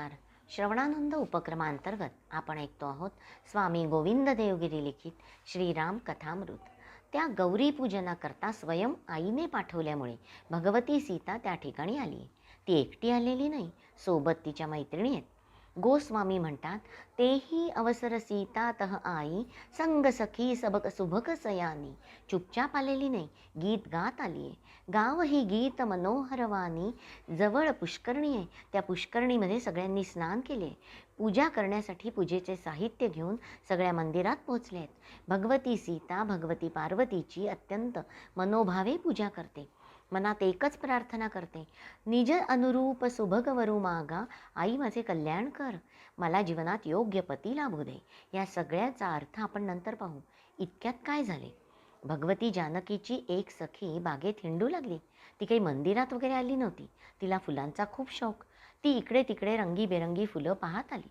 नमस्कार. श्रवणानंद उपक्रमांतर्गत आपण ऐकतो आहोत स्वामी गोविंद देवगिरी लिखित श्रीराम कथामृत. त्या गौरी पूजनाकरता स्वयं आईने पाठवल्यामुळे भगवती सीता त्या ठिकाणी आली आहे ती एकटी आलेली नाही सोबत तिच्या मैत्रिणी आहेत. गोस्वामी म्हणतात तेही अवसर सीता तह आई संग सखी सबक सुभक सयानी. चुपचाप आलेली नाही गीत गात आली आहे गाव ही गीत मनोहरवानी जवळ पुष्करणी आहे. त्या पुष्करणीमध्ये सगळ्यांनी स्नान केले. पूजा करण्यासाठी पूजेचे साहित्य घेऊन सगळ्या मंदिरात पोहोचले आहेत भगवती सीता भगवती पार्वतीची अत्यंत मनोभावे पूजा करते. मनात एकच प्रार्थना करते. निज अनुरूप सुभगवरू मागा आई माझे कल्याण कर. मला जीवनात योग्य पती लाभू दे. या सगळ्याचा अर्थ आपण नंतर पाहू. इतक्यात काय झाले? भगवती जानकीची एक सखी बागेत हिंडू लागली. ती काही मंदिरात वगैरे आली नव्हती. तिला फुलांचा खूप शौक. ती इकडे तिकडे रंगीबेरंगी फुलं पाहत आली.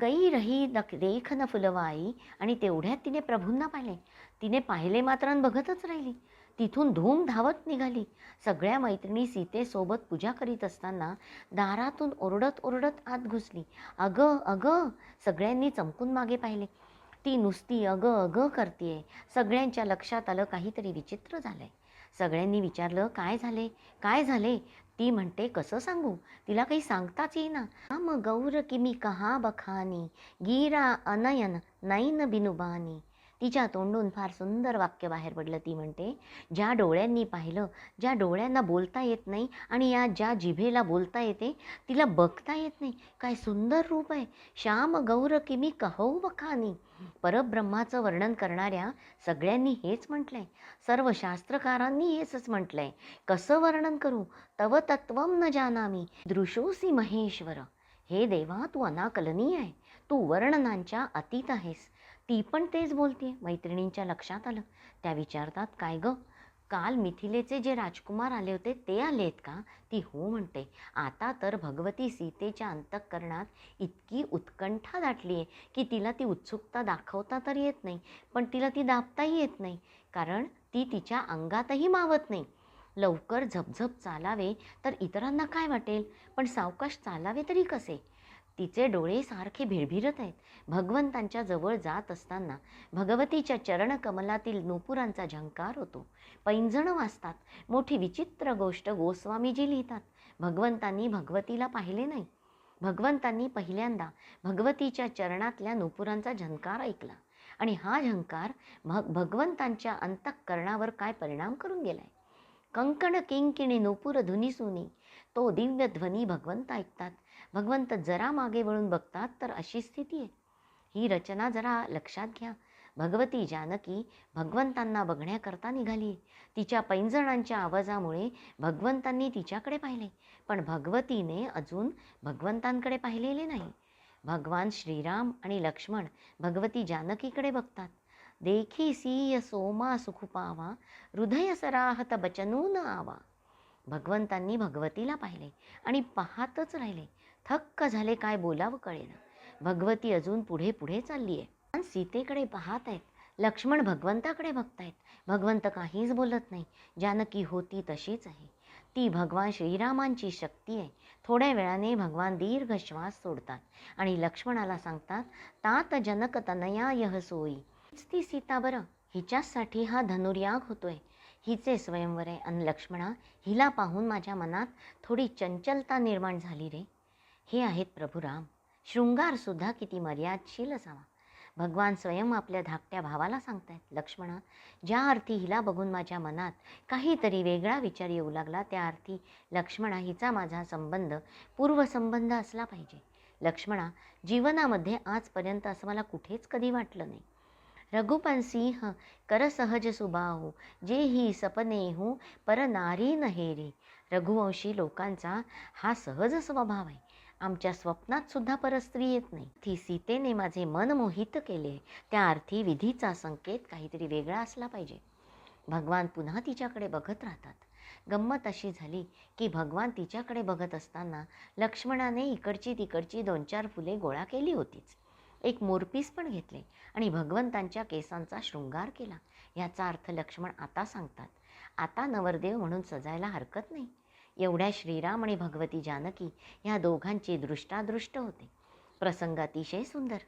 गई रही दख देख न फुलवाई आणि तेवढ्यात तिने प्रभूंना पाहिले. तिने पाहिले मात्र बघतच राहिली. तिथून धूम धावत निघाली. सगळ्या मैत्रिणी सीतेसोबत पूजा करीत असताना दारातून ओरडत ओरडत आत घुसली. अगं अगं सगळ्यांनी चमकून मागे पाहिले. ती नुसती अगं अगं करते सगळ्यांच्या लक्षात आलं काहीतरी विचित्र झालंय. सगळ्यांनी विचारलं काय झाले? काय झाले? ती म्हणते कसं सांगू? तिला काही सांगताच येईना. मग गौर किमी कहा बखानी गिरा अनयन नैन बिनुबानी तिच्या तोंडून फार सुंदर वाक्य बाहेर पडलं. ती म्हणते ज्या डोळ्यांनी पाहिलं ज्या डोळ्यांना बोलता येत नाही आणि या ज्या जिभेला बोलता येते तिला बघता येत नाही. काय सुंदर रूप आहे. श्याम गौर किमी कहौ बखानी परब्रह्माचं वर्णन करणाऱ्या सगळ्यांनी हेच म्हटलंय. सर्व शास्त्रकारांनी हेच म्हटलंय. कसं वर्णन करू? तव तत्व न जानामी. दृशोसी महेश्वर. हे देवा तू अनाकलनीय आहे. तू वर्णनांच्या अतीत आहेस. ती पण तेच बोलते. मैत्रिणींच्या लक्षात आलं. त्या विचारतात काय गं? काल मिथिलेचे जे राजकुमार आले होते ते आलेत का? ती हो म्हणते. आता तर भगवती सीतेच्या अंतःकरणात इतकी उत्कंठा दाटली आहे की तिला ती उत्सुकता दाखवता तर येत नाही पण तिला ती दाबताही येत नाही कारण ती तिच्या अंगातही मावत नाही. लवकर झपझप चालावे तर इतरांना काय वाटेल? पण सावकाश चालावे तरी कसे? तिचे डोळे सारखे भिरभिरत आहेत. भगवंतांच्या जवळ जात असताना भगवतीच्या चरणकमलातील नूपुरांचा झंकार होतो. पैंजणं वाचतात मोठी विचित्र गोष्ट गोस्वामीजी लिहितात. भगवंतांनी भगवतीला पाहिले नाही. भगवंतांनी पहिल्यांदा भगवतीच्या चरणातल्या नूपुरांचा झंकार ऐकला. आणि हा झंकार भग भगवंतांच्या अंतःकरणावर काय परिणाम करून गेलाय? कंकण किंकिणी नूपुर धुनीसुनी तो दिव्य ध्वनी भगवंत ऐकतात. भगवंत जरा मागे वळून बघतात तर अशी स्थिती आहे. ही रचना जरा लक्षात घ्या. भगवती जानकी भगवंतांना बघण्याकरता निघाली. तिच्या पैंजणांच्या आवाजामुळे भगवंतांनी तिच्याकडे पाहिले. पण भगवतीने अजून भगवंतांकडे पाहिलेले नाही. भगवान श्रीराम आणि लक्ष्मण भगवती जानकीकडे बघतात. देखी सीय सोमा सुखुपावा हृदय सराहत बचनून आवा. भगवंतांनी भगवतीला पाहिले आणि पाहतच राहिले थक्क झाले काय बोलावं कळेना. भगवती अजून पुढे पुढे चालली आहे सीतेकडे पाहत आहेत लक्ष्मण भगवंताकडे बघतायत. भगवंत काहीच बोलत नाही जानकी होती तशीच आहे. ती भगवान श्रीरामांची शक्ती आहे. थोड्या वेळाने भगवान दीर्घ श्वास सोडतात आणि लक्ष्मणाला सांगतात तात जनक तनया यह सोयी हीच ती सीता बरं हिच्यासाठी हा धनुर्याग होतोय. हिचे स्वयंवर आहे आणि लक्ष्मणा हिला पाहून माझ्या मनात थोडी चंचलता निर्माण झाली रे. हे आहेत प्रभुराम शृंगारसुद्धा किती मर्यादशील असावा. भगवान स्वयं आपल्या धाकट्या भावाला सांगतायत लक्ष्मणा ज्या अर्थी हिला बघून माझ्या मनात काहीतरी वेगळा विचार येऊ लागला त्या अर्थी लक्ष्मणा हिचा माझा संबंध पूर्वसंबंध असला पाहिजे. लक्ष्मणा जीवनामध्ये आजपर्यंत असं मला कुठेच कधी वाटलं नाही. रघुपन सिंह कर सहज सुबाहू जे ही सपनेहू पर नारी नहेरी रघुवंशी लोकांचा हा सहज स्वभाव आहे. आमच्या स्वप्नात सुद्धा परस्त्री येत नाही. ती सीतेने माझे मन मोहित केले. त्या अर्थी विधीचा संकेत काहीतरी वेगळा असला पाहिजे. भगवान पुन्हा तिच्याकडे बघत राहतात. गंमत अशी झाली की भगवान तिच्याकडे बघत असताना लक्ष्मणाने इकडची तिकडची दोन चार फुले गोळा केली होतीच. एक मोरपीस पण घेतले आणि भगवंतांच्या केसांचा शृंगार केला. याचा अर्थ लक्ष्मण आता सांगतात आता नवरदेव म्हणून सजायला हरकत नाही. एवढ्या श्रीराम आणि भगवती जानकी ह्या दोघांची दृष्टादृष्ट होते. प्रसंग अतिशय सुंदर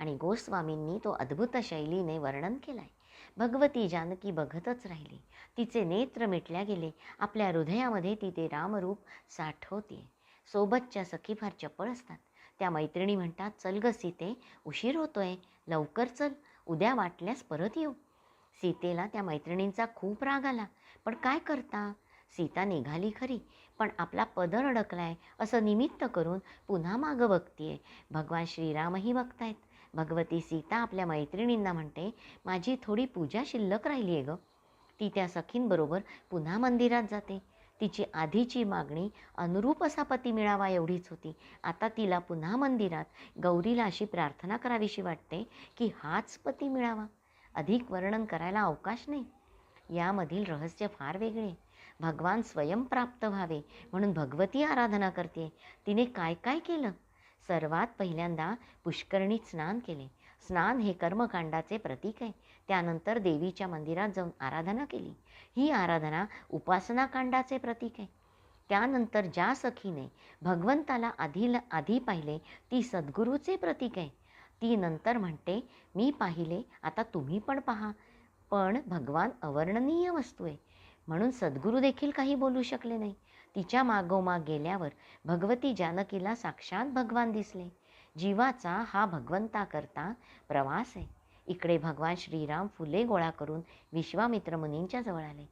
आणि गोस्वामींनी तो अद्भुत शैलीने वर्णन केलाय. भगवती जानकी बघतच राहिली. तिचे नेत्र मिटल्या गेले. आपल्या हृदयामध्ये ती ते रामरूप साठवते सोबतच्या सखी फार चपळ असतात. त्या मैत्रिणी म्हणतात चल ग सीते उशीर होतोय लवकर चल उद्या वाटल्यास परत येऊ. सीतेला त्या मैत्रिणींचा खूप राग आला पण काय करता? सीता निघाली खरी पण आपला पदर अडकलाय असं निमित्त करून पुन्हा मागं बघतीये. भगवान श्रीरामही बघतायत. भगवती सीता आपल्या मैत्रिणींना म्हणते माझी थोडी पूजा शिल्लक राहिली आहे गं. ती त्या सखींबरोबर पुन्हा मंदिरात जाते. तिची आधीची मागणी अनुरूप असा पती मिळावा एवढीच होती. आता तिला पुन्हा मंदिरात गौरीला अशी प्रार्थना करावीशी वाटते की हाच पती मिळावा. अधिक वर्णन करायला अवकाश नाही. यामधील रहस्य फार वेगळे. भगवान स्वयंप्राप्त व्हावे म्हणून भगवती आराधना करते. तिने काय काय केलं? सर्वात पहिल्यांदा पुष्करणीत स्नान केले. स्नान हे कर्मकांडाचे प्रतीक आहे. त्यानंतर देवीच्या मंदिरात जाऊन आराधना केली. ही आराधना उपासनाकांडाचे प्रतीक आहे. त्यानंतर ज्या सखीने भगवंताला आधी आधी पाहिले ती सद्गुरूचे प्रतीक आहे. ती नंतर म्हणते मी पाहिले आता तुम्ही पण पहा. पण भगवान अवर्णनीय वस्तू आहे. म्हणून सद्गुरू देखील काही बोलू शकले नाही. तिच्या मागोमाग गेल्यावर भगवती जानकीला साक्षात भगवान दिसले. जीवाचा हा भगवंताकरता प्रवास आहे. इकडे भगवान श्रीराम फुले गोळा करून विश्वामित्र मुनींच्या जवळ आले.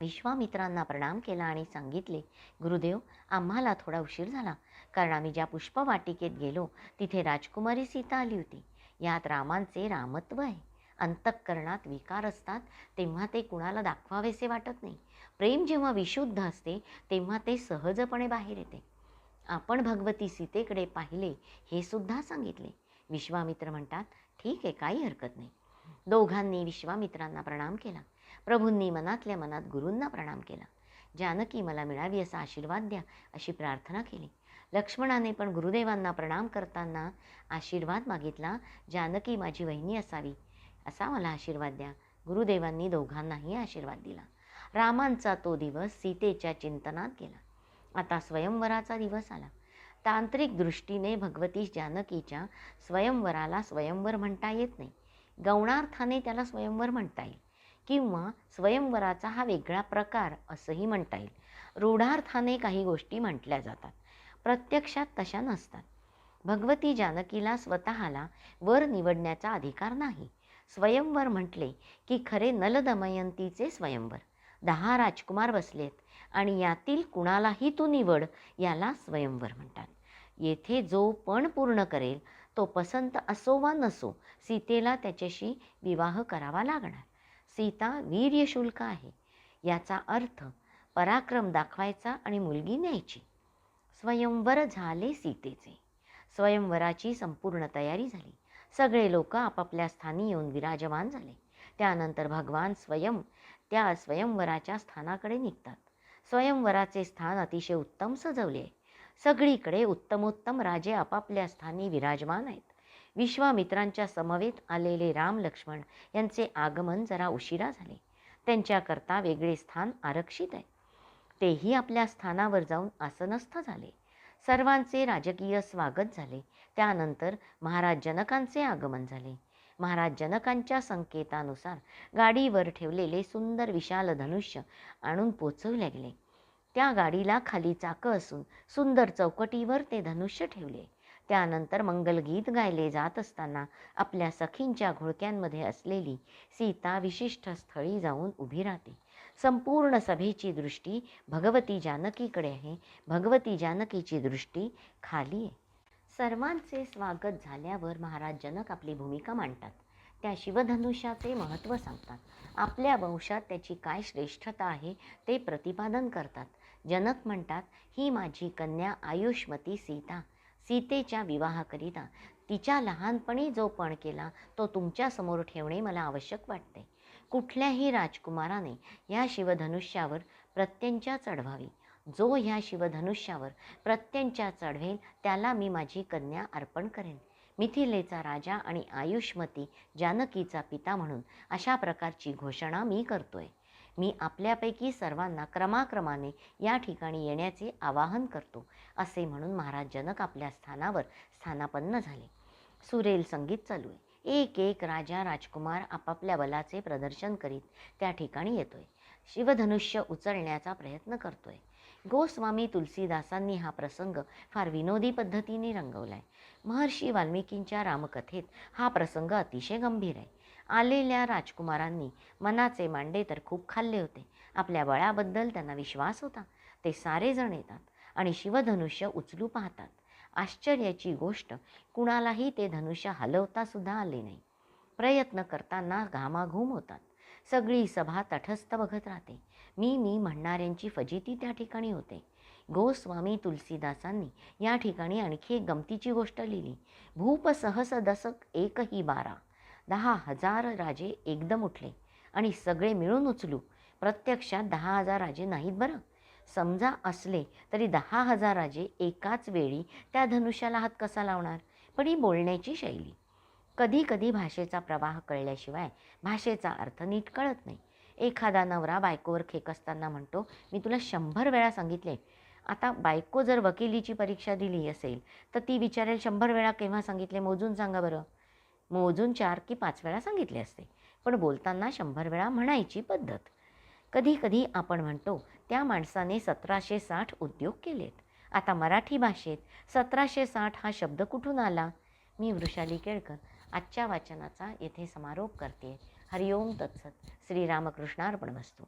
विश्वामित्रांना प्रणाम केला आणि सांगितले गुरुदेव आम्हाला थोडा उशीर झाला. कारण आम्ही ज्या पुष्पवाटिकेत गेलो तिथे राजकुमारी सीता आली होती. यात रामांचे रामत्व आहे. अंतःकरणात विकार असतात तेव्हा ते कुणाला दाखवावेसे वाटत नाही. प्रेम जेव्हा विशुद्ध असते तेव्हा ते सहजपणे बाहेर येते. आपण भगवती सीतेकडे पाहिले हे सुद्धा सांगितले. विश्वामित्र म्हणतात ठीक आहे काही हरकत नाही. दोघांनी विश्वामित्रांना प्रणाम केला. प्रभूंनी मनातल्या मनात गुरूंना प्रणाम केला. जानकी मला मिळावी असा आशीर्वाद द्या अशी प्रार्थना केली. लक्ष्मणाने पण गुरुदेवांना प्रणाम करताना आशीर्वाद मागितला. जानकी माझी वहिनी असावी असा मला आशीर्वाद द्या. गुरुदेवांनी दोघांनाही आशीर्वाद दिला. रामांचा तो दिवस सीतेच्या चिंतनात गेला. आता स्वयंवराचा दिवस आला. तांत्रिक दृष्टीने भगवती जानकीच्या स्वयंवराला स्वयंवर म्हणता येत नाही. गौणार्थाने त्याला स्वयंवर म्हणता येईल किंवा स्वयंवराचा हा वेगळा प्रकार असंही म्हणता येईल. रूढार्थाने काही गोष्टी म्हटल्या जातात. प्रत्यक्षात तशा नसतात. भगवती जानकीला स्वतःला वर निवडण्याचा अधिकार नाही. स्वयंवर म्हटले की खरे नलदमयंतीचे स्वयंवर. दहा राजकुमार बसलेत. आणि यातील कुणालाही तू निवड याला स्वयंवर म्हणतात. येथे जो पण पूर्ण करेल तो पसंत असो वा नसो सीतेला त्याच्याशी विवाह करावा लागणार. सीता वीर्यशुल्क आहे. याचा अर्थ पराक्रम दाखवायचा आणि मुलगी न्यायची. स्वयंवर झाले सीतेचे. स्वयंवराची संपूर्ण तयारी झाली. सगळे लोक आपापल्या स्थानी येऊन विराजमान झाले. त्यानंतर भगवान स्वयं त्या स्वयंवराच्या स्थानाकडे निघतात. स्वयंवराचे स्थान अतिशय उत्तम सजवले. आहे सगळीकडे उत्तमोत्तम राजे आपापल्या स्थानी विराजमान आहेत. विश्वामित्रांच्या समवेत आलेले राम लक्ष्मण यांचे आगमन जरा उशिरा झाले. त्यांच्याकरता वेगळे स्थान आरक्षित आहे. तेही आपल्या स्थानावर जाऊन आसनस्थ झाले. सर्वांचे राजकीय स्वागत झाले. त्यानंतर महाराज जनकांचे आगमन झाले. महाराज जनकांच्या संकेतानुसार गाडीवर ठेवलेले सुंदर विशाल धनुष्य आणून पोचवले गेले. त्या गाडीला खाली चाकं असून सुंदर चौकटीवर ते धनुष्य ठेवले. त्यानंतर मंगलगीत गायले जात असताना आपल्या सखींच्या घोळक्यांमध्ये असलेली सीता विशिष्ट स्थळी जाऊन उभी राहते. संपूर्ण सभेची दृष्टी भगवती जानकीकडे आहे. भगवती जानकीची दृष्टी खाली आहे. सर्वांचे स्वागत झाल्यावर महाराज जनक आपली भूमिका मांडतात. त्या शिवधनुष्याचे महत्त्व सांगतात. आपल्या वंशात त्याची काय श्रेष्ठता आहे ते प्रतिपादन करतात. जनक म्हणतात ही माझी कन्या आयुष्मती सीता. सीतेच्या विवाहाकरिता तिच्या लहानपणी जो पण केला तो तुमच्यासमोर ठेवणे मला आवश्यक वाटते. कुठल्याही राजकुमाराने या शिवधनुष्यावर प्रत्यंचा चढवावी. जो ह्या शिवधनुष्यावर प्रत्यंचा चढवेल त्याला मी माझी कन्या अर्पण करेन. मिथिलेचा राजा आणि आयुष्मती जानकीचा पिता म्हणून अशा प्रकारची घोषणा मी करतोय. मी आपल्यापैकी सर्वांना क्रमाक्रमाने या ठिकाणी येण्याचे आवाहन करतो असे म्हणून महाराज जनक आपल्या स्थानावर स्थानापन्न झाले. सुरेल संगीत चालू आहे. एक एक राजा राजकुमार आपापल्या बलाचे प्रदर्शन करीत त्या ठिकाणी येतोय. शिवधनुष्य उचलण्याचा प्रयत्न करतोय. गोस्वामी तुलसीदासांनी हा प्रसंग फार विनोदी पद्धतीने रंगवलाय. महर्षी वाल्मिकींच्या रामकथेत हा प्रसंग अतिशय गंभीर आहे. आलेल्या राजकुमारांनी मनाचे मांडे तर खूप खाल्ले होते. आपल्या बळाबद्दल त्यांना विश्वास होता. ते सारेजण येतात आणि शिवधनुष्य उचलू पाहतात. आश्चर्याची गोष्ट कुणालाही ते धनुष्य हलवता सुद्धा आले नाही. प्रयत्न करताना घामाघूम होतात. सगळी सभा तटस्थ बघत राहते. मी मी म्हणणाऱ्यांची फजिती त्या ठिकाणी होते. गोस्वामी तुलसीदासांनी या ठिकाणी आणखी एक गमतीची गोष्ट लिहिली. भूप सहस दसक एकही बारा. दहा हजार राजे एकदम उठले आणि सगळे मिळून उचलू. प्रत्यक्षात दहा हजार राजे नाहीत बरं. समजा असले तरी दहा हजार राजे एकाच वेळी त्या धनुष्याला हात कसा लावणार? पण ही बोलण्याची शैली. कधी कधी भाषेचा प्रवाह कळल्याशिवाय भाषेचा अर्थ नीट कळत नाही. एखादा नवरा बायकोवर खेक असताना म्हणतो मी तुला शंभर वेळा सांगितले. आता बायको जर वकिलीची परीक्षा दिली असेल तर ती विचारेल शंभर वेळा केव्हा सांगितले? मोजून सांगा बरं. मोजून चार की पाच वेळा सांगितले असते. पण बोलताना शंभर वेळा म्हणायची पद्धत. कधी कधी आपण म्हणतो त्या माणसाने सतराशे साठ उद्योग केलेत. आता मराठी भाषेत सतराशे साठ हा शब्द कुठून आला? मी वृषाली केळकर आजच्या वाचनाचा येथे समारोप करते. हरिओम तत्सत. श्रीरामकृष्णार्पण वस्तू